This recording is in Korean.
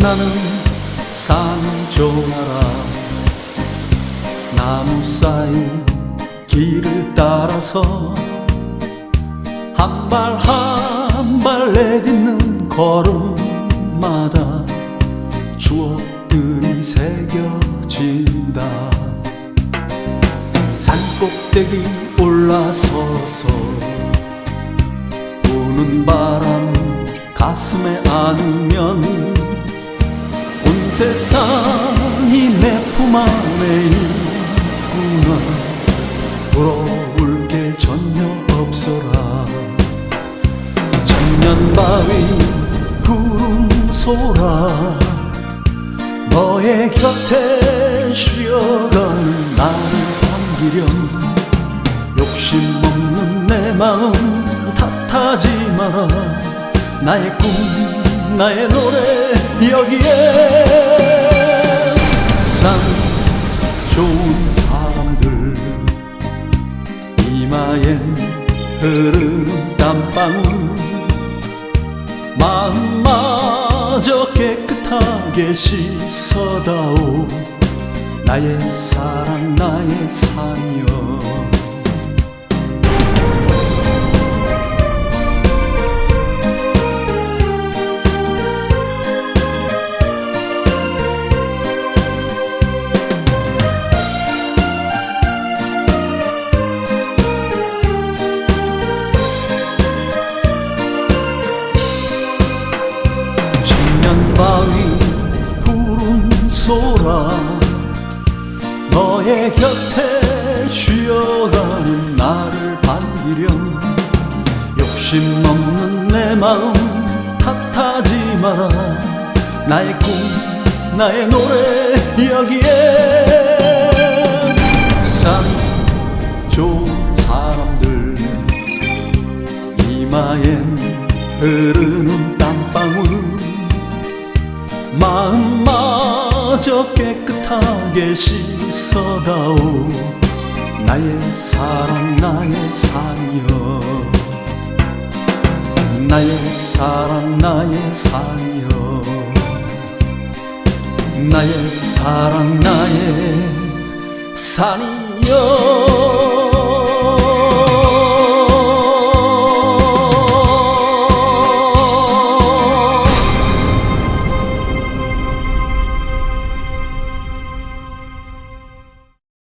나는 산조나라. 나무 사이 길을 따라서 한 발 한 발 내딛는 걸음마다 추억들이 새겨진다. 산 꼭대기 올라서서 부는 바람 가슴에 안으면 온 세상이 내 품 안에 있구나. 부러울 게 전혀 없어라. 천년바위 구름 소라. 너의 곁에 쉬어가는 나를 반기렴. 욕심 없는 내 마음 탓하지 마라 나의 꿈 나의 노래 여기에 상 좋은 사람들. 이마엔 흐르는 땀방울 마음마저 깨끗하게 씻어다오. 나의 사랑 나의 산이 소라 너의 곁에 쉬어가는 나를 반기렴. 욕심 없는 내 마음 탓하지 마라 나의 꿈 나의 노래 여기에 산 좋은 사람들 이마엔 흐르는 땀방울. 마음 마저 깨끗하게 씻어다오. 나의 사랑 나의 산이여. 나의 사랑 나의 산이여. 나의 사랑 나의 산이여